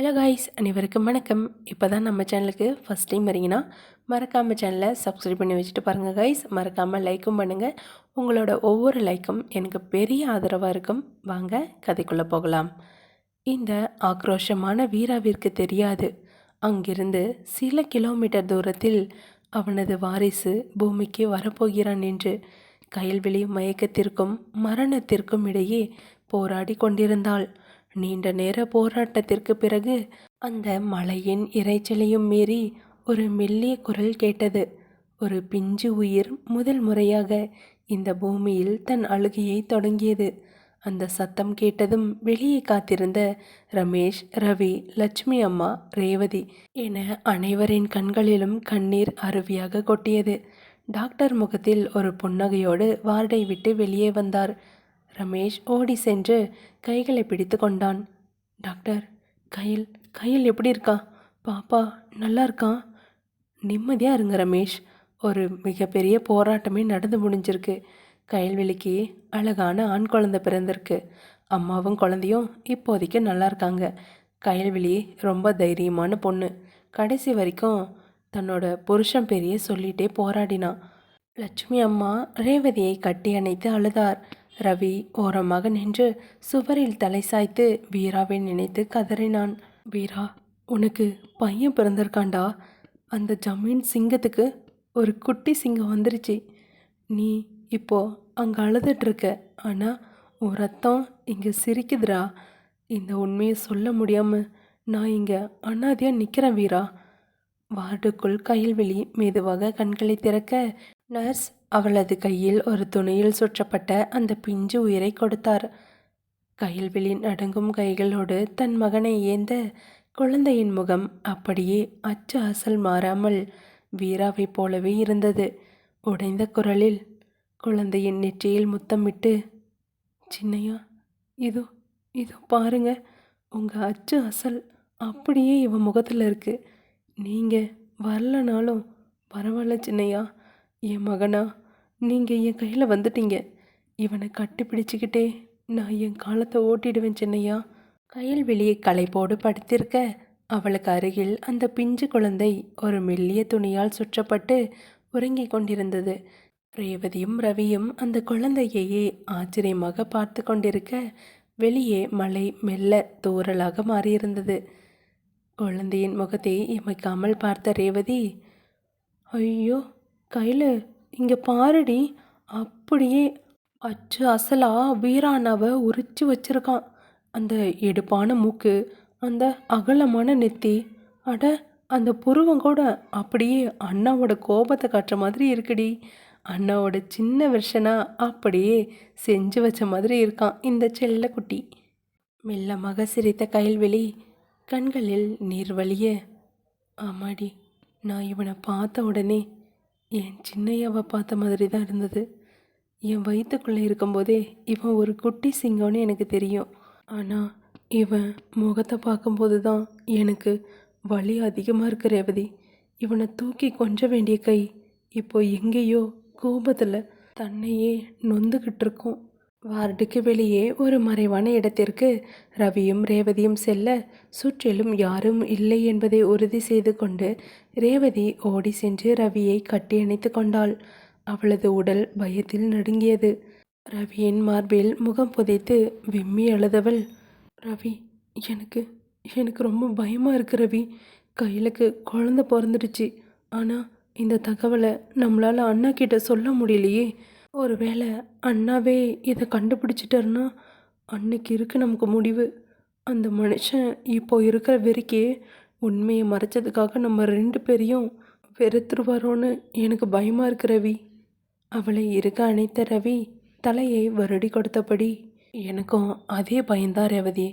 Hello guys அனைவருக்கும் வணக்கம். இப்போ தான் நம்ம சேனலுக்கு ஃபஸ்ட் டைம் வரீங்கன்னா மறக்காமல் சேனலை சப்ஸ்கிரைப் பண்ணி வச்சுட்டு பாருங்கள் காய்ஸ் மறக்காமல் லைக்கும் பண்ணுங்கள் உங்களோட ஒவ்வொரு லைக்கும் எனக்கு பெரிய ஆதரவாக இருக்கும். வாங்க கதைக்குள்ளே போகலாம். இந்த ஆக்ரோஷமான வீராவிற்கு தெரியாது. அங்கிருந்து சில கிலோமீட்டர் தூரத்தில் அவனது வாரிசு பூமிக்கு வரப்போகிறான் என்று கயல்வெளி மயக்கத்திற்கும் மரணத்திற்கும் இடையே போராடி கொண்டிருந்தாள். நீண்ட நேர போராட்டத்திற்கு பிறகு அந்த மலையின் இரைச்சலையும் மீறி ஒரு மெல்லிய குரல் கேட்டது. ஒரு பிஞ்சு உயிர் முதல் முறையாக இந்த பூமியில் தன் அழுகையை தொடங்கியது. அந்த சத்தம் கேட்டதும் வெளியே காத்திருந்த ரமேஷ் ரவி லட்சுமி அம்மா ரேவதி என அனைவரின் கண்களிலும் கண்ணீர் அருவியாக கொட்டியது. டாக்டர் முகத்தில் ஒரு புன்னகையோடு வார்டை விட்டு வெளியே வந்தார். ரமேஷ் ஓடி சென்று கைகளை பிடித்து கொண்டான். டாக்டர் கையில் கையில் எப்படி இருக்கா? பாப்பா நல்லா இருக்கான் நிம்மதியாக இருங்க ரமேஷ். ஒரு மிகப்பெரிய போராட்டமே நடந்து முடிஞ்சிருக்கு. கயல்வெளிக்கு அழகான ஆண் குழந்தை பிறந்திருக்கு. அம்மாவும் குழந்தையும் இப்போதைக்கு நல்லா இருக்காங்க. கயல்வெளி ரொம்ப தைரியமான பொண்ணு. கடைசி வரைக்கும் தன்னோட புருஷன் பெரிய சொல்லிட்டே போராடினான் லட்சுமி அம்மா ரேவதியை கட்டி அணைத்து அழுதார். ரவி ஓரமாக நின்று சுவரில் தலை சாய்த்து வீராவை நினைத்து கதறினான். வீரா உனக்கு பையன் பிறந்திருக்காண்டா அந்த ஜமீன் சிங்கத்துக்கு ஒரு குட்டி சிங்கம் வந்துருச்சு. நீ இப்போ அங்கே அழுதுட்ருக்க ஆனால் உன் ரத்தம் இங்கே சிரிக்குதுடா. இந்த உண்மையை சொல்ல முடியாமல் நான் இங்கே அண்ணாதியாக நிற்கிறேன் வீரா. வார்டுக்குள் கையல்வெளி மெதுவாக கண்களை திறக்க நர்ஸ் அவளது கையில் ஒரு துணியில் சுற்றப்பட்ட அந்த பிஞ்சு உயிரை கொடுத்தார். கையல்வெளி நடுங்கும் கைகளோடு தன் மகனை ஏந்த குழந்தையின் முகம் அப்படியே அச்சு அசல் மாறாமல் வீராவைப் போலவே இருந்தது. உடைந்த குரலில் குழந்தையின் நெற்றியில் முத்தமிட்டு சின்னையா இதோ இதோ பாருங்க உங்கள் அச்சு அசல் அப்படியே இவன் முகத்தில் இருக்குது நீங்கள் வரலனாலும் பரவாயில்ல சின்னையா என் மகனா நீங்கள் என் கையில் வந்துட்டீங்க. இவனை கட்டி பிடிச்சிக்கிட்டே நான் என் காலத்தை ஓட்டிடுவேன் சின்னையா. கையில் வெளியே களைப்போடு படுத்திருக்க அவளுக்கு அருகில் அந்த பிஞ்சு குழந்தை ஒரு மெல்லிய துணியால் சுற்றப்பட்டு உறங்கிக் கொண்டிருந்தது. ரேவதியும் ரவியும் அந்த குழந்தையையே ஆச்சரியமாக பார்த்து கொண்டிருக்க வெளியே மழை மெல்ல தூரலாக மாறியிருந்தது. குழந்தையின் முகத்தை இமைக்காமல் பார்த்த ரேவதி ஐயோ கையில் இங்கே பாருடி அப்படியே அச்சு அசலாக வீரானாவை உரிச்சு வச்சிருக்கான். அந்த எடுப்பான மூக்கு அந்த அகலமான நெத்தி அட அந்த புருவம் கூட அப்படியே அண்ணாவோட கோபத்தை காட்டுற மாதிரி இருக்குடி. அண்ணாவோட சின்ன வெர்ஷனா அப்படியே செஞ்சு வச்ச மாதிரி இருக்கான் இந்த செல்லக்குட்டி மெல்லமாக சிரித்த கைல்வெளி கண்களில் நீர் வழிய ஆமாடி நான் இவனை பார்த்த உடனே என் சின்னையாவை பார்த்த மாதிரி தான் இருந்தது. என் வயிற்றுக்குள்ளே இருக்கும்போதே இவன் ஒரு குட்டி சிங்கம்னு எனக்கு தெரியும். ஆனால் இவன் முகத்தை பார்க்கும்போது தான் எனக்கு வலி அதிகமாக இருக்கு ரேவதி. இவனை தூக்கி கொஞ்ச வேண்டிய கை இப்போ எங்கேயோ கோபத்தில் தன்னையே நொந்துக்கிட்டு இருக்கும். வார்டுக்கு வெளியே ஒரு மறைவான இடத்திற்கு ரவியும் ரேவதியும் செல்ல சுற்றிலும் யாரும் இல்லை என்பதை உறுதி செய்து கொண்டு ரேவதி ஓடி சென்று ரவியை கட்டி அணைத்து கொண்டாள். அவளது உடல் பயத்தில் நடுங்கியது. ரவியின் மார்பில் முகம் புதைத்து விம்மி அழுதவள் ரவி எனக்கு எனக்கு ரொம்ப பயமாக இருக்கு ரவி. கையிலுக்கு குழந்த பிறந்துடுச்சு. ஆனால் இந்த தகவலை நம்மளால் அண்ணா கிட்ட சொல்ல முடியலையே. ஒருவேளை அண்ணாவே இதை கண்டுபிடிச்சிட்டாருன்னா அன்னைக்கு இருக்கு நமக்கு முடிவு. அந்த மனுஷன் இப்போ இருக்கிற வெறிக்கே உண்மையை மறைச்சதுக்காக நம்ம ரெண்டு பேரையும் வெறுத்துருவாரோன்னு எனக்கு பயமாக இருக்கு ரவி. அவளை இருக்க அணைத்த ரவி தலையை வருடி கொடுத்தபடி எனக்கும் அதே பயந்தான் ரேவதி.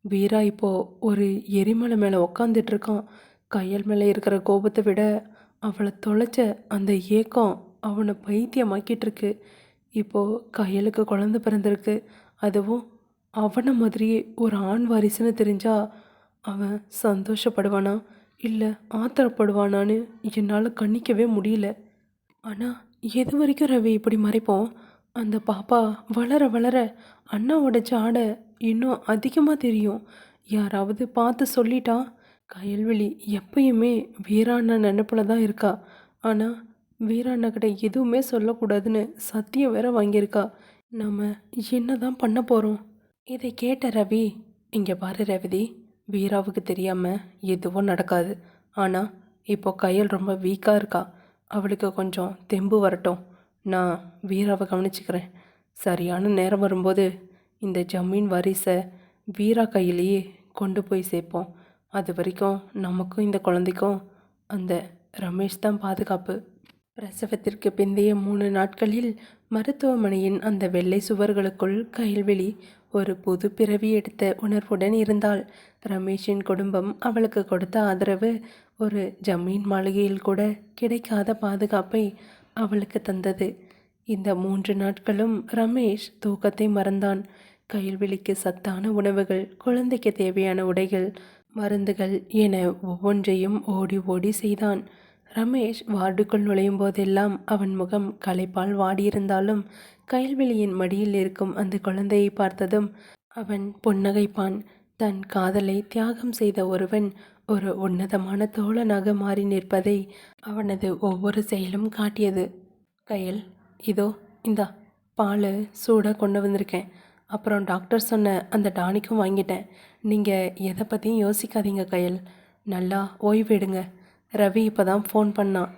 வீரா இப்போ ஒரு எரிமலை மேலே உக்காந்துட்ருக்கான் கையல் மேலே இருக்கிற கோபத்தை விட அவளை தொலைச்ச அந்த ஏக்கம் அவனை பைத்தியமாக்கிட்டு இருக்கு இப்போது கையலுக்கு குழந்த பிறந்திருக்கு. அதுவும் அவனை மாதிரியே ஒரு ஆண் வாரிசுன்னு தெரிஞ்சால் அவன் சந்தோஷப்படுவானா? இல்லை ஆத்திரப்படுவானான்னு என்னால் கணிக்கவே முடியல. ஆனால் எது வரைக்கும் ரவி இப்படி மறைப்போம்? அந்த பாப்பா வளர வளர அண்ணாவோட ஜாடை இன்னும் அதிகமாக தெரியும். யாராவது பார்த்து சொல்லிட்டா? கயல்வெளி எப்பயுமே வீராண்ணா நினப்பில் தான் இருக்கா? ஆனால் வீராண்ணகிட்ட எதுவுமே சொல்லக்கூடாதுன்னு சத்தியம் வேற வாங்கியிருக்கா. நம்ம என்ன தான் பண்ண போகிறோம் இதை கேட்ட ரவி இங்கே பாரு ரவிதி வீராவுக்கு தெரியாமல் எதுவும் நடக்காது. ஆனால் இப்போ கையல் ரொம்ப வீக்காக இருக்கா. அவளுக்கு கொஞ்சம் தெம்பு வரட்டும். நான் வீராவை கவனிச்சுக்கிறேன். சரியான நேரம் வரும்போது இந்த ஜமீன் வாரிசை வீரா கையிலேயே கொண்டு போய் சேர்ப்போம். அது வரைக்கும் நமக்கும் இந்த குழந்தைக்கும் அந்த ரமேஷ் தான் பாதுகாப்பு. பிரசவத்திற்கு பிந்தைய மூணு நாட்களில் மருத்துவமனையின் அந்த வெள்ளை சுவர்களுக்குள் கைல்வெளி ஒரு புது பிறவி எடுத்த உணர்வுடன் இருந்தாள். ரமேஷின் குடும்பம் அவளுக்கு கொடுத்த ஆதரவு ஒரு ஜமீன் மாளிகையில் கூட கிடைக்காத பாதுகாப்பை அவளுக்கு தந்தது. இந்த மூன்று நாட்களும் ரமேஷ் தூக்கத்தை மறந்தான். கைல்வெளிக்கு சத்தான உணவுகள் குழந்தைக்கு தேவையான உடைகள் மருந்துகள் என ஒவ்வொன்றையும் ஓடி ஓடி செய்தான். ரமேஷ் வார்டுக்குள் நுழையும் போதெல்லாம் அவன் முகம் களைப்பால் வாடியிருந்தாலும் கயல்வெளியின் மடியில் இருக்கும் அந்த குழந்தையை பார்த்ததும் அவன் புன்னகைப்பான். தன் காதலை தியாகம் செய்த ஒருவன் ஒரு உன்னதமான தோழனாக மாறி நிற்பதை அவனது ஒவ்வொரு செயலும் காட்டியது. கையல் இதோ இந்தா பால் சூடாக கொண்டு வந்திருக்கேன். அப்புறம் டாக்டர் சொன்ன அந்த டானிக்கும் வாங்கிட்டேன். நீங்கள் எதை பற்றியும் யோசிக்காதீங்க கையல். நல்லா ஓய்வு எடுங்க. ரவி இப்போ தான் ஃபோன் பண்ணான்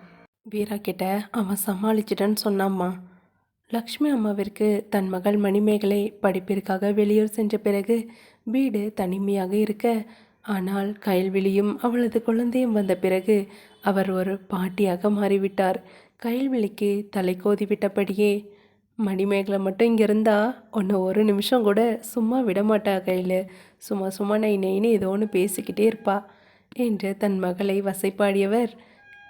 வீரா கிட்ட அவன் சமாளிச்சிட்டேன்னு சொன்னாம்மா. லக்ஷ்மி அம்மாவிற்கு தன் மகள் மணிமேகலை படிப்பிற்காக வெளியூர் சென்ற பிறகு வீடு தனிமையாக இருக்க ஆனால் கயல்விழியும் அவளது குழந்தையும் வந்த பிறகு அவர் ஒரு பாட்டியாக மாறிவிட்டார். கயல்விழிக்கு தலை கோதி விட்டபடியே மணிமேகலை மட்டும் இங்கே இருந்தா உன்னை ஒரு நிமிஷம் கூட சும்மா விடமாட்டா கையில். சும்மா சும்மா நை நைன்னு ஏதோ ஒன்று பேசிக்கிட்டே இருப்பாள் என்று தன் மகளை வசைப்பாடியவர்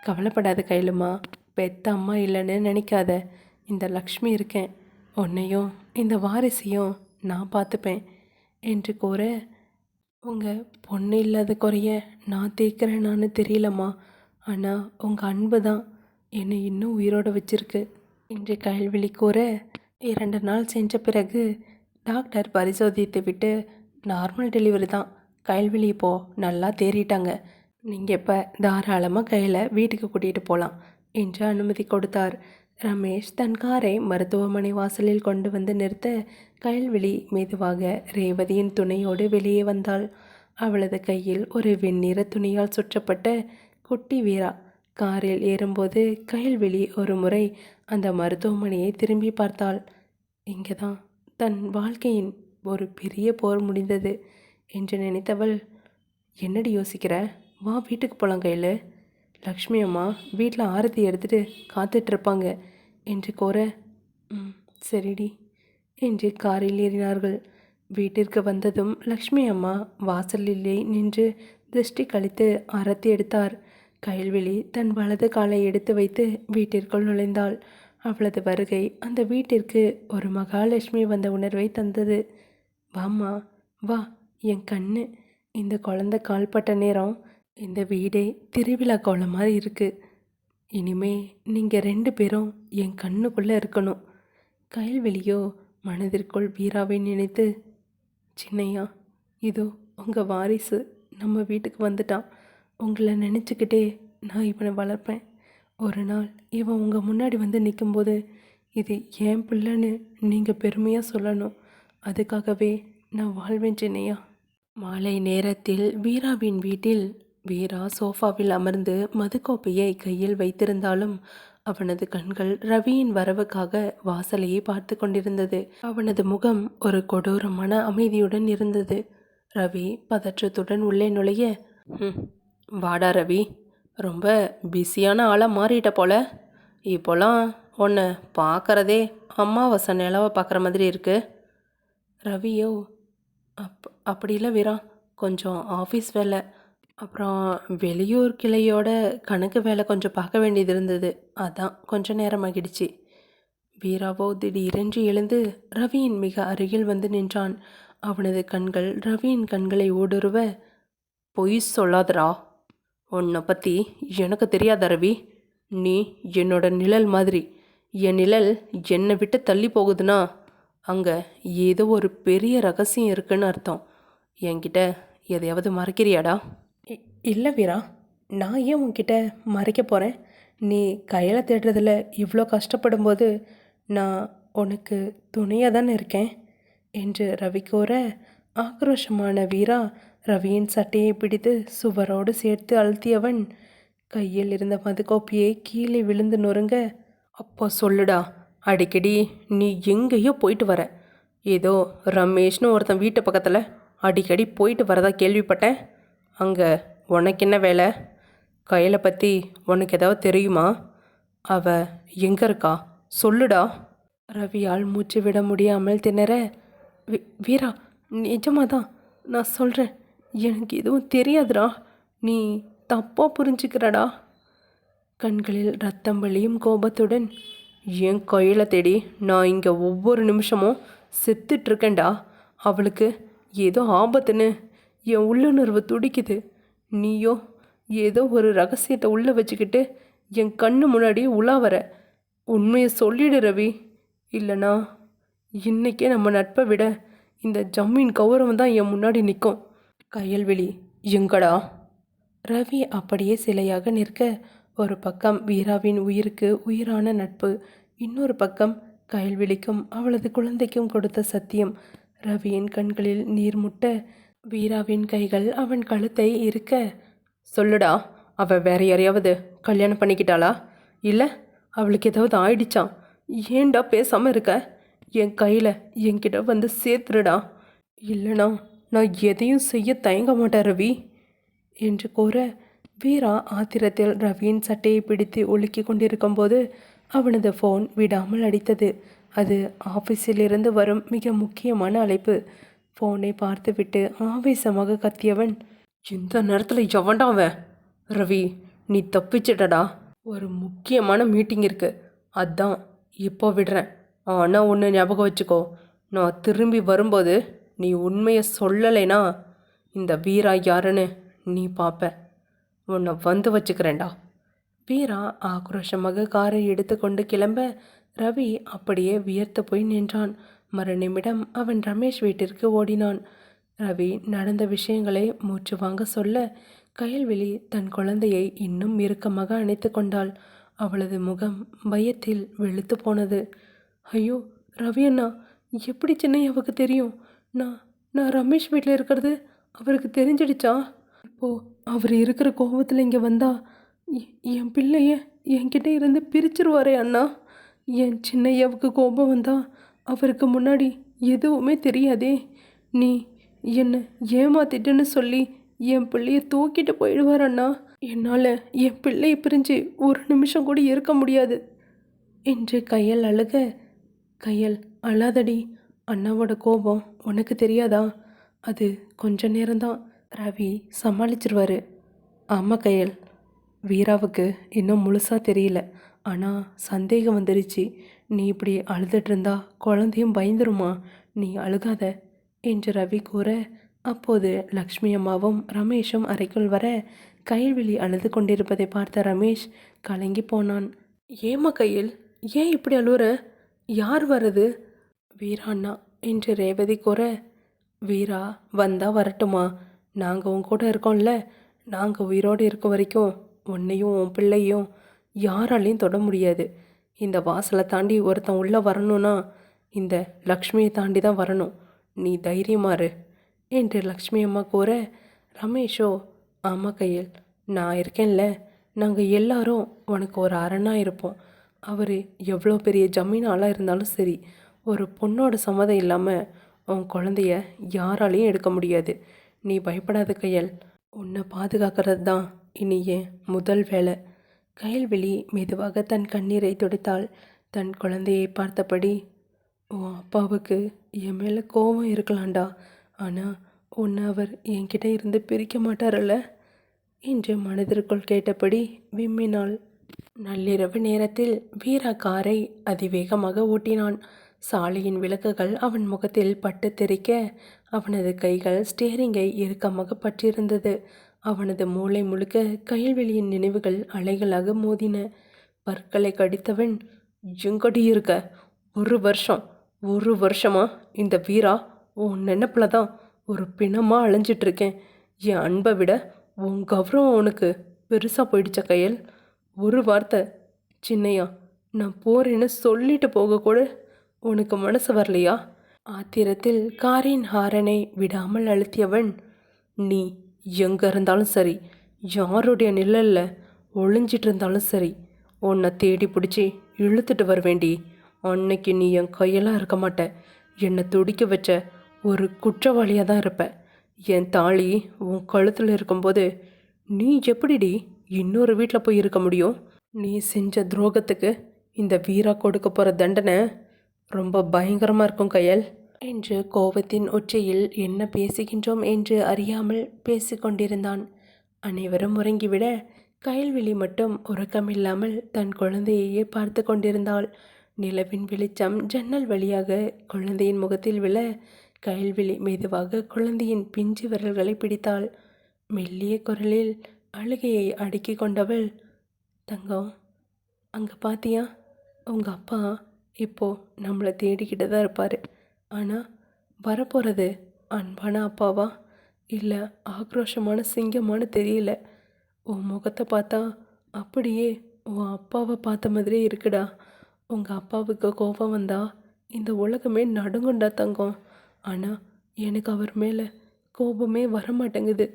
கவலைப்படாத கையிலுமா பெத்த அம்மா இல்லைன்னு நினைக்காத. இந்த லக்ஷ்மி இருக்கேன். உன்னையும் இந்த வாரிசையும் நான் பார்த்துப்பேன் என்று கூற உங்கள் பொண்ணு இல்லாத குறைய நான் தீர்க்கிறேனான்னு தெரியலம்மா. ஆனால் உங்கள் அன்பு தான் என்னை இன்னும் உயிரோட வச்சிருக்கு என்று கயல்விழி கூற இரண்டு நாள் சென்ற பிறகு டாக்டர் பரிசோதித்து விட்டு நார்மல் டெலிவரி தான். கயல்விழி இப்போ நல்லா தேறிட்டாங்க. நீங்கள் இப்போ தாராளமாக கையில் வீட்டுக்கு கூட்டிகிட்டு போகலாம் என்று அனுமதி கொடுத்தார். ரமேஷ் தன் காரை மருத்துவமனை வாசலில் கொண்டு வந்து நிறுத்த கயல்விழி மெதுவாக ரேவதியின் துணையோடு வெளியே வந்தாள். அவளது கையில் ஒரு வெண்ணிற துணியால் சுற்றப்பட்ட குட்டி வீரா. காரில் ஏறும்போது கயல்விழி ஒரு முறை அந்த மருத்துவமனையை திரும்பி பார்த்தாள். இங்கே தான் தன் வாழ்க்கையின் ஒரு பெரிய போர் முடிந்தது. என்று நினைத்தவள் என்னடி யோசிக்கிற? வா வீட்டுக்கு போகலாம் கையில். லக்ஷ்மி அம்மா வீட்டில் ஆரத்தி எடுத்துட்டு காத்துட்ருப்பாங்க என்று கோர ம் சரிடி என்று காரில் ஏறினார்கள். வீட்டிற்கு வந்ததும் லக்ஷ்மி அம்மா வாசலிலே நின்று திருஷ்டி கழித்து ஆரத்தி எடுத்தார். கயல்விழி தன் வலது காலை எடுத்து வைத்து வீட்டிற்குள் நுழைந்தாள். அவளது வருகை அந்த வீட்டிற்கு ஒரு மகாலட்சுமி வந்த உணர்வை தந்தது. வாம்மா வா என் கண் இந்த குழந்த கால்பட்ட நேரம் இந்த வீடே திருவிழா கோலம் மாதிரி இருக்குது இனிமே நீங்கள் ரெண்டு பேரும் என் கண்ணுக்குள்ளே இருக்கணும். கயல்வெளியோ மனதிற்குள் வீராவை நினைத்து சின்னையா இதோ உங்கள் வாரிசு நம்ம வீட்டுக்கு வந்துட்டான். உங்களை நினச்சிக்கிட்டே நான் இவனை வளர்ப்பேன். ஒரு நாள் இவன் உங்கள் முன்னாடி வந்து நிற்கும்போது இது என் பிள்ளைன்னு நீங்கள் பெருமையாக சொல்லணும். அதுக்காகவே நான் வாழ்வேன் சின்னையா. மாலை நேரத்தில் வீராவின் வீட்டில் வீரா சோஃபாவில் அமர்ந்து மதுக்கோப்பையை கையில் வைத்திருந்தாலும் அவனது கண்கள் ரவியின் வரவுக்காக வாசலையே பார்த்து கொண்டிருந்தது. அவனது முகம் ஒரு கொடூரமான அமைதியுடன் இருந்தது. ரவி பதற்றத்துடன் உள்ளே நுழைய "ம், வாடா ரவி. ரொம்ப பிஸியான ஆளாக மாறிட்ட போல. இப்போலாம் உன்னை பார்க்கறதே அம்மாவாசை நிலவை பார்க்குற மாதிரி இருக்கு. ரவியோ அப்போ அப்படி இல்லை வீரா கொஞ்சம் ஆஃபீஸ் வேலை அப்புறம் வெளியூர் கிளையோட கணக்கு வேலை கொஞ்சம் பார்க்க வேண்டியது இருந்தது. அதான் கொஞ்சம் நேரமாகிடுச்சு வீராவோ திடீரென்று எழுந்து ரவியின் மிக அருகில் வந்து நின்றான். அவனது கண்கள் ரவியின் கண்களை ஊடுருவ பொய் சொல்லாதடா. உன்னை பற்றி எனக்கு தெரியாத ரவி? நீ என்னோட நிழல் மாதிரி. என் நிழல் என்னை விட்டு தள்ளி போகுதுன்னா அங்கே ஏதோ ஒரு பெரிய ரகசியம் இருக்குன்னு அர்த்தம். என்கிட்ட எதையாவது மறைக்கிறியாடா? இல்லை வீரா நான் ஏன் உன்கிட்ட மறைக்க போகிறேன் நீ கையில் தேடுறதில் இவ்வளோ கஷ்டப்படும்போது நான் உனக்கு துணையாக தானே இருக்கேன்? என்று ரவி கூற ஆக்ரோஷமான வீரா ரவியின் சட்டையை பிடித்து சுவரோடு சேர்த்து அழுத்தியவன் கையில் இருந்த மதுக்கோப்பையை கீழே விழுந்து நொறுங்க அப்போ சொல்லுடா அடிக்கடி நீ எங்கேயோ போயிட்டு வர. ஏதோ ரமேஷ்னு ஒருத்தன் வீட்டு பக்கத்தில் அடிக்கடி போயிட்டு வரதா கேள்விப்பட்டேன். அங்கே உனக்கு என்ன வேலை? கையில் பற்றி உனக்கு ஏதாவது தெரியுமா? அவ எங்கே இருக்கா? சொல்லுடா. ரவியால் மூச்சு விட முடியாமல் திணற. "வி- வீரா நிஜமாக தான் நான் சொல்கிறேன் எனக்கு எதுவும் தெரியாதுடா. நீ தப்பாக புரிஞ்சுக்கிறடா. கண்களில் ரத்தம் வழியும் கோபத்துடன் என் கையில் தேடி நான் இங்கே ஒவ்வொரு நிமிஷமும் செத்துட்ருக்கேன்டா அவளுக்கு ஏதோ ஆபத்துன்னு. என் உள்ளுணர்வு துடிக்குது. நீயோ ஏதோ ஒரு ரகசியத்தை உள்ளே வச்சுக்கிட்டு என் கண்ணு முன்னாடி உலாவற உண்மையை சொல்லிடு ரவி. இல்லைனா இன்றைக்கே நம்ம நட்பை விட இந்த ஜம்மீன் கௌரவம் தான் என் முன்னாடி நிற்கும் கயல்வெளி எங்கடா? ரவி அப்படியே சிலையாக நிற்க ஒரு பக்கம் வீராவின் உயிருக்கு உயிரான நட்பு இன்னொரு பக்கம் கயல்விழிக்கும் அவளது குழந்தைக்கும் கொடுத்த சத்தியம். ரவியின் கண்களில் நீர் முட்ட வீராவின் கைகள் அவன் கழுத்தை இருக்க சொல்லுடா அவ வேற யாரையாவது கல்யாணம் பண்ணிக்கிட்டாளா? இல்லை அவளுக்கு ஏதாவது ஆயிடுச்சான் ஏன்டா பேசாமல் இருக்க? என் கையில் என்கிட்ட வந்து சேர்த்துருடா. இல்லைனா நான் எதையும் செய்ய தயங்க மாட்டேன் ரவி என்று கூற வீரா ஆத்திரத்தில் ரவியின் சட்டையை பிடித்து ஒழுக்கி கொண்டிருக்கும்போது அவனது ஃபோன் விடாமல் அடித்தது. அது ஆஃபீஸிலிருந்து வரும் மிக முக்கியமான அழைப்பு. ஃபோனை பார்த்துவிட்டு ஆவேசமாக கத்தியவன் இந்த நேரத்தில் எவன்டா அவன்? ரவி நீ தப்பிச்சிட்டடா. ஒரு முக்கியமான மீட்டிங் இருக்குது அதான் இப்போ விடுறேன். ஆனால் ஒன்று ஞாபகம் வச்சுக்கோ. நான் திரும்பி வரும்போது நீ உண்மையை சொல்லலைனா இந்த வீரா யாருன்னு நீ பார்ப்ப உன்னை வந்து வச்சுக்கிறேன்டா. வீரா ஆக்ரோஷமாக காரை எடுத்துக்கொண்டு கிளம்ப ரவி அப்படியே வியர்த்து போய் நின்றான். மறு நிமிடம் அவன் ரமேஷ் வீட்டிற்கு ஓடினான். ரவி நடந்த விஷயங்களை மூச்சு வாங்க சொல்ல கயல்விழி தன் குழந்தையை இன்னும் இறுக்கமாக அணைத்து கொண்டாள். அவளது முகம் பயத்தில் வெளுத்து போனது. ஐயோ ரவி அண்ணா எப்படி சின்னையாவுக்கு தெரியும்? நான் நான் ரமேஷ் வீட்டில் இருக்கிறது அவருக்கு தெரிஞ்சிடுச்சா? இப்போ அவர் இருக்கிற கோபத்தில் இங்கே வந்தா என் பிள்ளைய என்கிட்ட இருந்து பிரிச்சிருவாரே அண்ணா. என் சின்னையாவுக்கு கோபம் வந்தா அவருக்கு முன்னாடி எதுவுமே தெரியாதே. நீ என்னை ஏமாத்திட்டேன்னு சொல்லி என் பிள்ளைய தூக்கிட்டு போயிடுவார் அண்ணா. என்னால் என் பிள்ளையை பிரிஞ்சு ஒரு நிமிஷம் கூட இருக்க முடியாது. என்று கையல் அழுக. கையல் அழாதடி. அண்ணாவோட கோபம் உனக்கு தெரியாதா? அது கொஞ்ச நேரம்தான் ரவி சமாளிச்சிருவாரு. ஆமாம் கையல் வீராவுக்கு இன்னும் முழுசாக தெரியல. ஆனால் சந்தேகம் வந்துருச்சு. நீ இப்படி அழுதுட்டு இருந்தா குழந்தையும் பயந்துருமா? நீ அழுகாத என்று ரவி கூற அப்போது லக்ஷ்மி அம்மாவும் ரமேஷும் அறைக்குள் வர கைவிழி அழுது கொண்டிருப்பதை பார்த்த ரமேஷ் கலங்கி போனான். ஏமா கையில் ஏன் இப்படி அழுற யார் வர்றது? வீராண்ணா என்று ரேவதி கூற வீரா வந்தா வரட்டுமா? நாங்கள் உன் கூட இருக்கோம்ல. நாங்கள் உயிரோடு இருக்க வரைக்கும் உன்னையும் உன் பிள்ளையும் யாராலையும் தொட முடியாது. இந்த வாசலை தாண்டி ஒருத்தன் உள்ளே வரணும்னா இந்த லக்ஷ்மியை தாண்டி தான் வரணும். நீ தைரியமாறு என்று லக்ஷ்மி அம்மா கூற ரமேஷோ ஆமாம் கையில் நான் இருக்கேன்ல. நாங்கள் எல்லாரும் உனக்கு ஒரு அரணாக இருப்போம். அவர் எவ்வளோ பெரிய ஜமீன் ஆளாக இருந்தாலும் சரி ஒரு பொண்ணோட சம்மதம் இல்லாமல் உன் குழந்தைய யாராலையும் எடுக்க முடியாது. நீ பயப்படாத கையல். உன்னை பாதுகாக்கிறது தான் இனி என் முதல் வேலை. கயல்விழி மெதுவாக தன் கண்ணீரை துடைத்தாள். தன் குழந்தையை பார்த்தபடி உன் அப்பாவுக்கு என் மேலே கோபம் இருக்கலாம்டா. ஆனால் உன்னை அவர் என்கிட்ட இருந்து பிரிக்க மாட்டாரல்ல? என்று மனதிற்குள் கேட்டபடி விம்மினாள். நள்ளிரவு நேரத்தில் வீரா காரை அதிவேகமாக ஓட்டினான். சாலையின் விளக்குகள் அவன் முகத்தில் பட்டு தெறிக்க அவனது கைகள் ஸ்டேரிங்கை இறுக்கமாக பற்றியிருந்தது. அவனது மூளை முழுக்க கயல்வெளியின் நினைவுகள் அலைகளாக மோதின. பற்களை கடித்தவன் எங்கடி இருக்க? ஒரு வருஷம் ஒரு வருஷமா? இந்த வீரா உன் நினப்பில் தான் ஒரு பிணமாக அலைஞ்சிட்ருக்கேன். என் அன்பை விட உன் கௌரவம் உனக்கு பெருசாக போயிடுச்ச கையல். ஒரு வார்த்தை சின்னையா நான் போறேன்னு சொல்லிட்டு போக கூட உனக்கு மனசு வரலையா? ஆத்திரத்தில் காரின் ஹாரனை விடாமல் அழுத்தியவன் நீ எங்கே இருந்தாலும் சரி யாருடைய நிழலில் ஒளிஞ்சிட்டு இருந்தாலும் சரி உன்னை தேடி பிடிச்சி இழுத்துட்டு வருவேண்டி. அன்னைக்கு நீ என் கையெல்லாம் இருக்க மாட்ட. என்னை துடிக்க வச்ச ஒரு குற்றவாளியாக தான் இருப்ப. என் தாலி உன் கழுத்தில் இருக்கும்போது நீ எப்படிடி இன்னொரு வீட்டில் போய் இருக்க முடியும்? நீ செஞ்ச துரோகத்துக்கு இந்த வீரா கொடுக்க போகிற தண்டனை ரொம்ப பயங்கரமாக இருக்கும் கையல். என்று கோபத்தின் உச்சியில் என்ன பேசுகின்றோம் என்று அறியாமல் பேசிக்கொண்டிருந்தான். அனைவரும் உறங்கிவிட கயல்விழி மட்டும் உறக்கமில்லாமல் தன் குழந்தையையே பார்த்து கொண்டிருந்தாள். நிலவின் வெளிச்சம் ஜன்னல் வழியாக குழந்தையின் முகத்தில் விழ கயல்விழி மெதுவாக குழந்தையின் பிஞ்சு விரல்களை பிடித்தாள். மெல்லிய குரலில் அழுகையை அடுக்கி கொண்டவள் தங்கம் அங்கே பாத்தியா? உங்கள் அப்பா இப்போ நம்மளை தேடிக்கிட்டு தான் இருப்பார். ஆனால் வரப்போகிறது அன்பான அப்பாவா? இல்லை ஆக்ரோஷமான சிங்கமானு தெரியல. உன் முகத்தை பார்த்தா அப்படியே உன் அப்பாவை பார்த்த மாதிரியே இருக்குடா. உங்கள் அப்பாவுக்கு கோபம் வந்தா இந்த உலகமே நடுங்குண்டா தங்கம். ஆனால் எனக்கு அவர் மேலே கோபமே வரமாட்டேங்குது.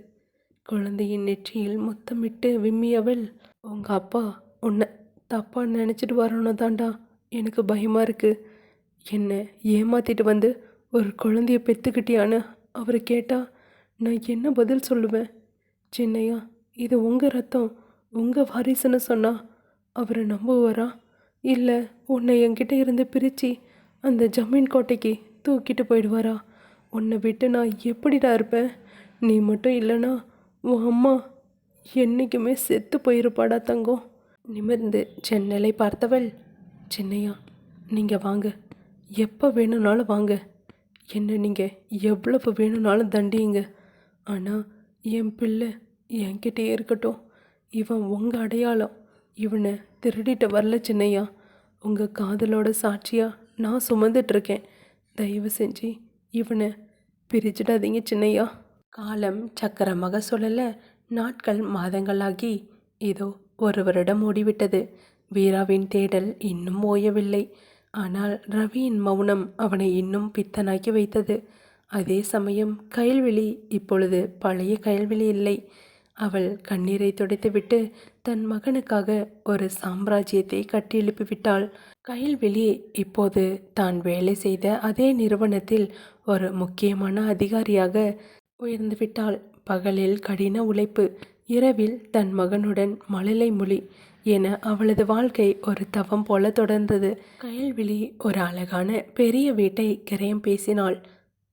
குழந்தையின் நெற்றியில் முத்தமிட்டு விம்மியவள் உங்கள் அப்பா உன்னை தப்பாக நினச்சிட்டு வரணும் தாண்டா எனக்கு பயமாக இருக்குது என்னை ஏமாத்திட்டு வந்து ஒரு குழந்தைய பெற்றுக்கிட்டியான்னு அவரை கேட்டால் நான் என்ன பதில் சொல்லுவேன்? சின்னையா இது உங்கள் ரத்தம் உங்கள் வாரிசுன்னு சொன்னால் அவரை நம்புவாரா? இல்லை உன்னை என்கிட்ட இருந்து பிரித்து அந்த ஜமீன் கோட்டைக்கு தூக்கிட்டு போயிடுவாரா? உன்னை விட்டு நான் எப்படிடா இருப்பேன்? நீ மட்டும் இல்லைனா உன் அம்மா என்றைக்குமே செத்து போயிருப்பாடா தங்கம்? நிமிர்ந்து சென்னலை பார்த்தவள் சின்னையா நீங்கள் வாங்க. எப்போ வேணும்னாலும் வாங்க. என்ன நீங்கள் எவ்வளவு வேணும்னாலும் தண்டியுங்க ஆனால் என் பிள்ளை என்கிட்டே இருக்கட்டும். இவன் உங்கள் அடையாளம். இவனை திருடிட்டு வரல சின்னையா. உங்கள் காதலோட சாட்சியாக நான் சுமந்துட்டுருக்கேன் தயவு செஞ்சு இவனை பிரிச்சிடாதீங்க சின்னையா. காலம் சக்கரமாக சொல்லலை நாட்கள் மாதங்களாகி இதோ ஒரு வருடம் ஓடிவிட்டது. வீராவின் தேடல் இன்னும் ஓயவில்லை. ஆனால் ரவியின் மௌனம் அவனை இன்னும் பித்தனாக்கி வைத்தது. அதே சமயம் கயல்விழி இப்பொழுது பழைய கயல்விழி இல்லை. அவள் கண்ணீரை துடைத்துவிட்டு தன் மகனுக்காக ஒரு சாம்ராஜ்யத்தை கட்டியெழுப்பிவிட்டாள் கயல்விழி இப்போது தான் வேலை செய்த அதே நிறுவனத்தில் ஒரு முக்கியமான அதிகாரியாக உயர்ந்துவிட்டாள் பகலில் கடின உழைப்பு இரவில் தன் மகனுடன் மழலை மொழி என அவளது வாழ்க்கை ஒரு தவம் போல தொடர்ந்தது. கயல்விழி ஒரு அழகான பெரிய வீட்டை கிரயம் பேசினாள்.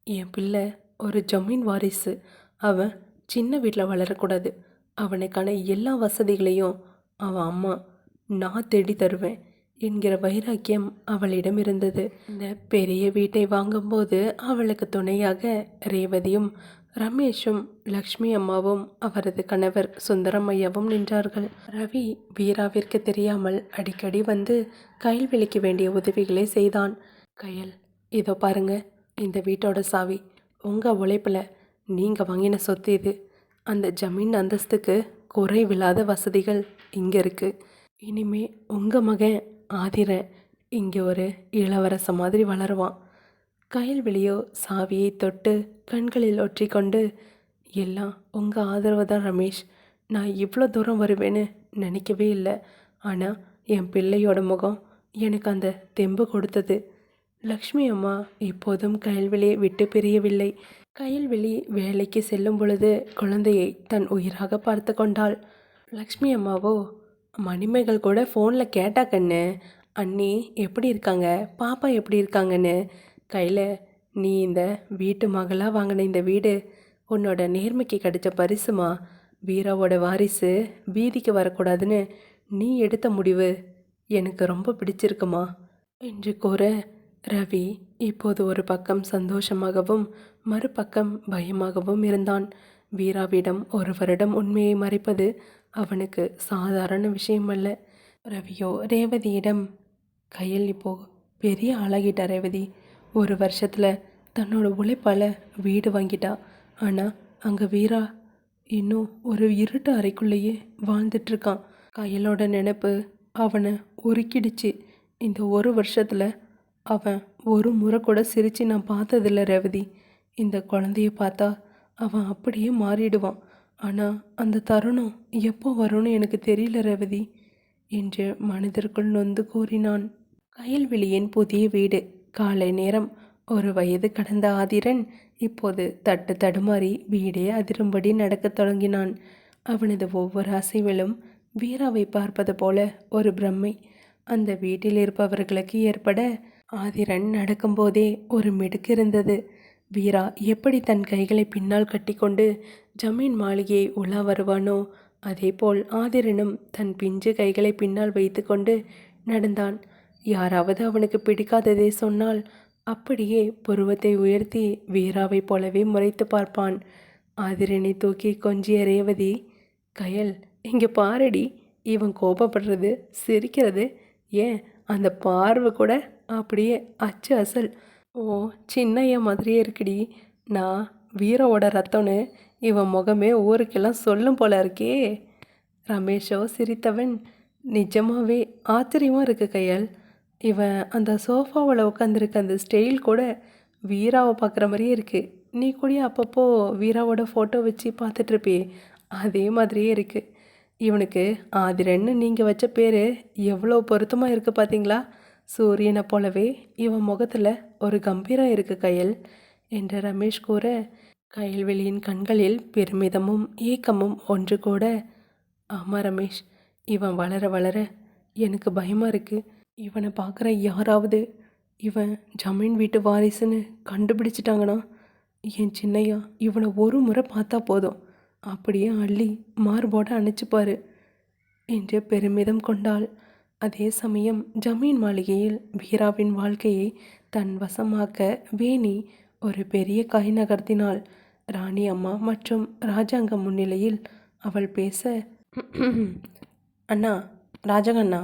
என் பிள்ளை ஒரு ஜமீன் வாரிசு. அவன் சின்ன வீட்டில் வளரக்கூடாது. அவனுக்கான எல்லா வசதிகளையும் அவன் அம்மா நான் தேடி தருவேன் என்கிற வைராக்கியம் அவளிடம் இருந்தது. இந்த பெரிய வீட்டை வாங்கும்போது அவளுக்கு துணையாக ரேவதியும் ரமேஷும் லக்ஷ்மி அம்மாவும் அவரது கணவர் சுந்தரமையாவும் நின்றார்கள். ரவி வீராவிற்கு தெரியாமல் அடிக்கடி வந்து கயல் விழிக்க வேண்டிய உதவிகளை செய்தான். கயல் இதோ பாருங்க இந்த வீட்டோட சாவி. உங்கள் உழைப்பில் நீங்கள் வாங்கின சொத்து இது. அந்த ஜமீன் அந்தஸ்துக்கு குறைவில்லாத வசதிகள் இங்கே இருக்குது இனிமே உங்கள் மகன் ஆதிரன் இங்கே ஒரு இளவரச மாதிரி வளருவான். கயல்வெளியோ சாவியை தொட்டு கண்களில் ஒற்றிக்கொண்டு எல்லாம் உங்கள் ஆதரவு தான் ரமேஷ். நான் இவ்வளோ தூரம் வருவேன்னு நினைக்கவே இல்லை. ஆனால் என் பிள்ளையோட முகம் எனக்கு அந்த தெம்பு கொடுத்தது. லக்ஷ்மி அம்மா இப்போதும் கயல்வெளியை விட்டு பிரியவில்லை. கயல்வெளி வேலைக்கு செல்லும் பொழுது குழந்தையை தன் உயிராக பார்த்து கொண்டாள். லக்ஷ்மி அம்மாவோ மணிமேகல் கூட ஃபோனில் கேட்டா கண்ணு. அண்ணி எப்படி இருக்காங்க? பாப்பா எப்படி இருக்காங்கன்னு கையில் நீ இந்த வீட்டு மகளாக வாங்கின இந்த வீடு உன்னோட நேர்மைக்கு கிடைச்ச பரிசுமா? வீராவோட வாரிசு வீதிக்கு வரக்கூடாதுன்னு நீ எடுத்த முடிவு. எனக்கு ரொம்ப பிடிச்சிருக்குமா? என்று கூற ரவி இப்போது ஒரு பக்கம் சந்தோஷமாகவும் மறுபக்கம் பயமாகவும் இருந்தான். வீராவிடம் ஒரு வருடம் உண்மையை மறைப்பது அவனுக்கு சாதாரண விஷயமல்ல. ரவியோ ரேவதியிடம் கையில் இப்போ பெரிய ஆளாகிட்டா ரேவதி ஒரு வருஷத்தில் தன்னோட உழைப்பால் வீடு வாங்கிட்டா. ஆனால் அங்கே வீரா இன்னும் ஒரு இருட்டு அறைக்குள்ளேயே வாழ்ந்துட்டுருக்கான் கையலோட நினைப்பு அவனை உருக்கிடுச்சு. இந்த ஒரு வருஷத்தில் அவன் ஒரு முறை கூட சிரித்து நான் பார்த்ததில்ல ரேவதி. இந்த குழந்தைய பார்த்தா அவன் அப்படியே மாறிடுவான். ஆனால் அந்த தருணம் எப்போ வரும்னு எனக்கு தெரியல ரேவதி என்று மனதிற்குள் நொந்து கூறினான். கயல்வெளியின் புதிய வீடு. காலை நேரம். ஒரு வயது கடந்த ஆதிரன் இப்போது தட்டு தடுமாறி வீடே அதிரும்படி நடக்கத் தொடங்கினான். அவனது ஒவ்வொரு அசைவிலும் வீராவை பார்ப்பது போல ஒரு பிரம்மை. அந்த வீட்டில் இருப்பவர்களுக்கு ஏற்பட ஆதிரன் நடக்கும்போதே ஒரு மிடுக்கு இருந்தது. வீரா எப்படி தன் கைகளை பின்னால் கட்டிக்கொண்டு ஜமீன் மாளிகையை உலா வருவானோ அதேபோல் ஆதிரனும் தன் பிஞ்சு கைகளை பின்னால் வைத்துக்கொண்டு நடந்தான். யாராவது அவனுக்கு பிடிக்காததை சொன்னால் அப்படியே புருவத்தை உயர்த்தி வீராவைப் போலவே முறைத்து பார்ப்பான். ஆதிரனை தூக்கி கொஞ்சிய ரேவதி கயல் இங்கே பாரடி இவன் கோபப்படுறது சிரிக்கிறது. ஏன் அந்த பார்வை கூட அப்படியே அச்சு அசல். ஓ சின்னையா மாதிரியே இருக்குடி. நான் வீராவோட ரத்தம்னு இவன் முகமே ஊருக்கெல்லாம் சொல்லும் போல இருக்கே. ரமேஷோ சிரித்தவன் நிஜமாவே ஆச்சரியமாக இருக்கு கையல். இவன் அந்த சோஃபாவில் உட்காந்துருக்க அந்த ஸ்டைல் கூட வீராவை பார்க்குற மாதிரியே இருக்குது நீ கூட அப்பப்போ வீராவோட ஃபோட்டோ வச்சு பார்த்துட்ருப்பியே அதே மாதிரியே இருக்குது இவனுக்கு ஆதிரன்னு நீங்கள் வச்ச பேர் எவ்வளோ பொருத்தமாக இருக்குது பார்த்தீங்களா சூரியனை போலவே இவன் முகத்தில் ஒரு கம்பீரம் இருக்குது கையல் என்று ரமேஷ் கூற கயல்வெளியின் கண்களில் பெருமிதமும் ஏக்கமும் ஒன்று கூட. ஆமாம் ரமேஷ் இவன் வளர வளர எனக்கு பயமாக இருக்குது இவனை பார்க்குற யாராவது இவன் ஜமீன் வீட்டு வாரிசுன்னு கண்டுபிடிச்சிட்டாங்கன்னா என் சின்னையா இவனை ஒரு முறை பார்த்தா போதும். அப்படியே அள்ளி மார்போட அணைச்சிப்பாரு. என்று பெருமிதம் கொண்டாள். அதே சமயம் ஜமீன் மாளிகையில் வீராவின் வாழ்க்கையை தன் வசமாக்க வேணி ஒரு பெரிய கை நகர்த்தினாள். ராணி அம்மா மற்றும் ராஜாங்கம் முன்னிலையில் அவள் பேச அண்ணா ராஜகண்ணா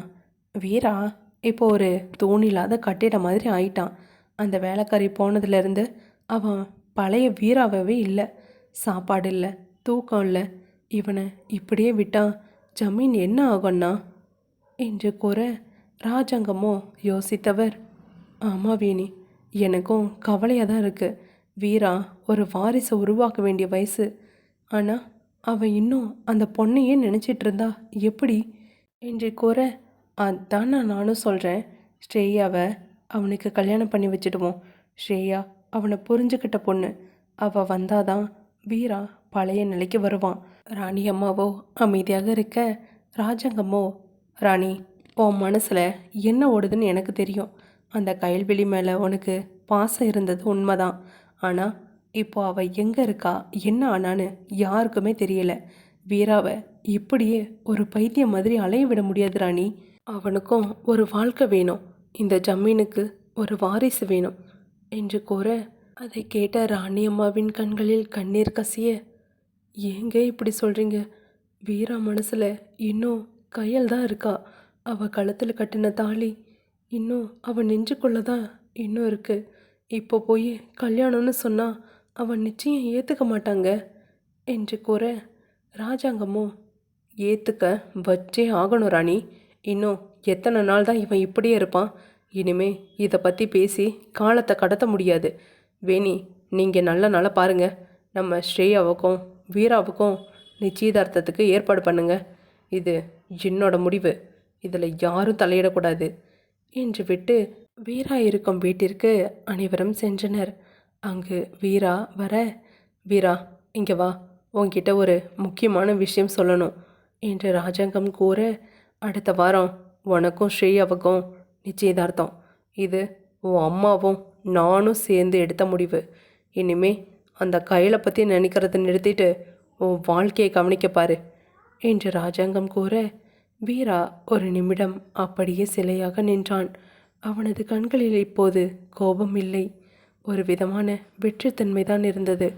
வீரா இப்போ ஒரு தூணில்லாத கட்டிட மாதிரி ஆயிட்டான். அந்த வேலைக்காரி போனதுலேருந்து அவன் பழைய வீராவே இல்லை. சாப்பாடு இல்லை தூக்கம் இல்லை. இவனை இப்படியே விட்டான். ஜமீன் என்ன ஆகும்னா? என்று கூற ராஜாங்கமோ யோசித்தவர். ஆமாம் வேணி எனக்கும் கவலையாக தான் இருக்குது வீரா ஒரு வாரிசை உருவாக்க வேண்டிய வயசு. ஆனால் அவன் இன்னும் அந்த பொண்ணையே நினச்சிட்டு இருந்தா எப்படி? என்று கூற அதான் நான் நானும் சொல்கிறேன் ஸ்ரேயாவை அவனுக்கு கல்யாணம் பண்ணி வச்சிடுவோம். ஸ்ரேயா அவனை புரிஞ்சுக்கிட்ட பொண்ணு. அவள் வந்தாதான் வீரா பழைய நிலைக்கு வருவான். ராணி அம்மாவோ அமைதியாக இருக்க ராஜாங்கம்மோ ராணி உன் மனசில் என்ன ஓடுதுன்னு எனக்கு தெரியும். அந்த கயல்வெளி மேலே உனக்கு பாசம் இருந்தது உண்மைதான். ஆனால் இப்போ அவள் எங்கே இருக்கா? என்ன ஆனான்னு யாருக்குமே தெரியலை. வீராவை இப்படியே ஒரு பைத்தியம் மாதிரி அலைய விட முடியாது ராணி. அவனுக்கும் ஒரு வாழ்க்கை வேணும். இந்த ஜமீனுக்கு ஒரு வாரிசு வேணும் என்று கூற அதை கேட்ட ராணி அம்மாவின் கண்களில் கண்ணீர் கசிய ஏங்க இப்படி சொல்கிறீங்க வீரா மனசில் இன்னும் கையல் தான் இருக்கா? அவள் கழுத்தில் கட்டின தாலி இன்னும் அவன் நெஞ்சுக்குள்ளே தான் இன்னும் இருக்குது இப்போ போய் கல்யாணம்னு சொன்னால் அவன் நிச்சயம் ஏற்றுக்க மாட்டாங்க என்று கூற ராஜாங்கமும் ஏற்றுக்க வச்சே ஆகணும் ராணி. இன்னும் எத்தனை நாள் தான் இவன் இப்படியே இருப்பான்? இனிமே இதை பற்றி பேசி காலத்தை கடத்த முடியாது. வேணி நீங்கள் நல்ல நாளாக பாருங்கள் நம்ம ஸ்ரேயாவுக்கும் வீராவுக்கும் நிச்சயதார்த்தத்துக்கு ஏற்பாடு பண்ணுங்க. இது என்னோட முடிவு. இதில் யாரும் தலையிடக்கூடாது. என்று விட்டு வீரா இருக்கும் வீட்டிற்கு அனைவரும் சென்றனர். அங்கு வீரா வர வீரா இங்கே வா. உன்கிட்ட ஒரு முக்கியமான விஷயம் சொல்லணும் என்று ராஜாங்கம் கூற அடுத்த வாரம் உனக்கும் ஸ்ரேயாவுக்கும் நிச்சயதார்த்தம். இது உன் அம்மாவும் நானும் சேர்ந்து எடுத்த முடிவு. இனிமே அந்த கையில் பற்றி நினைக்கிறத நிறுத்திட்டு உன் வாழ்க்கையை கவனிக்கப்பாரு என்று ராஜாங்கம் கூற வீரா ஒரு நிமிடம் அப்படியே சிலையாக நின்றான். அவனது கண்களில் இப்போது கோபம் இல்லை. ஒரு விதமான வெற்றித்தன்மைதான் இருந்தது.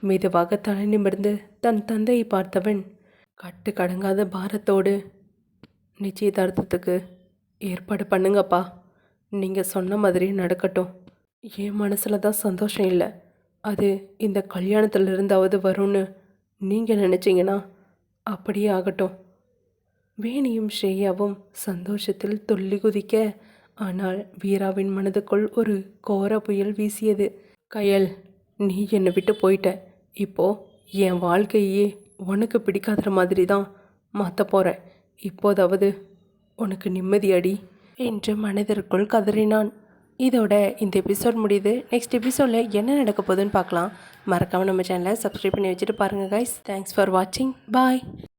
மெதுவாக தலை நிமிர்ந்து தன் தந்தையை பார்த்தவன் கட்டு கடங்காத பாரத்தோடு நிச்சயதார்த்தத்துக்கு ஏற்பாடு பண்ணுங்கப்பா. நீங்கள் சொன்ன மாதிரி நடக்கட்டும். என் மனசில் தான் சந்தோஷம் இல்லை. அது இந்த கல்யாணத்தில் இருந்தாவது வரும்னு நீங்கள் நினச்சிங்கன்னா அப்படியே ஆகட்டும். வேணியும் ஸ்ரேயாவும் சந்தோஷத்தில் துள்ளி குதிக்க ஆனால் வீராவின் மனதுக்குள் ஒரு கோர புயல் வீசியது. கயல் நீ என்னை விட்டு போயிட்ட. இப்போ என் வாழ்க்கையே உனக்கு பிடிக்காத மாதிரி தான் மாற்ற போகிறேன் இப்போதாவது உனக்கு நிம்மதியடி என்று மனதிற்குள் கதறினான். இதோட இந்த எபிசோட் முடியுது. நெக்ஸ்ட் எபிசோடில் என்ன நடக்க போகுதுன்னு பார்க்கலாம். மறக்காமல் நம்ம சேனலை சப்ஸ்கிரைப் பண்ணி வச்சுட்டு பாருங்கள் கைஸ் தேங்க்ஸ் ஃபார் வாட்சிங் பாய்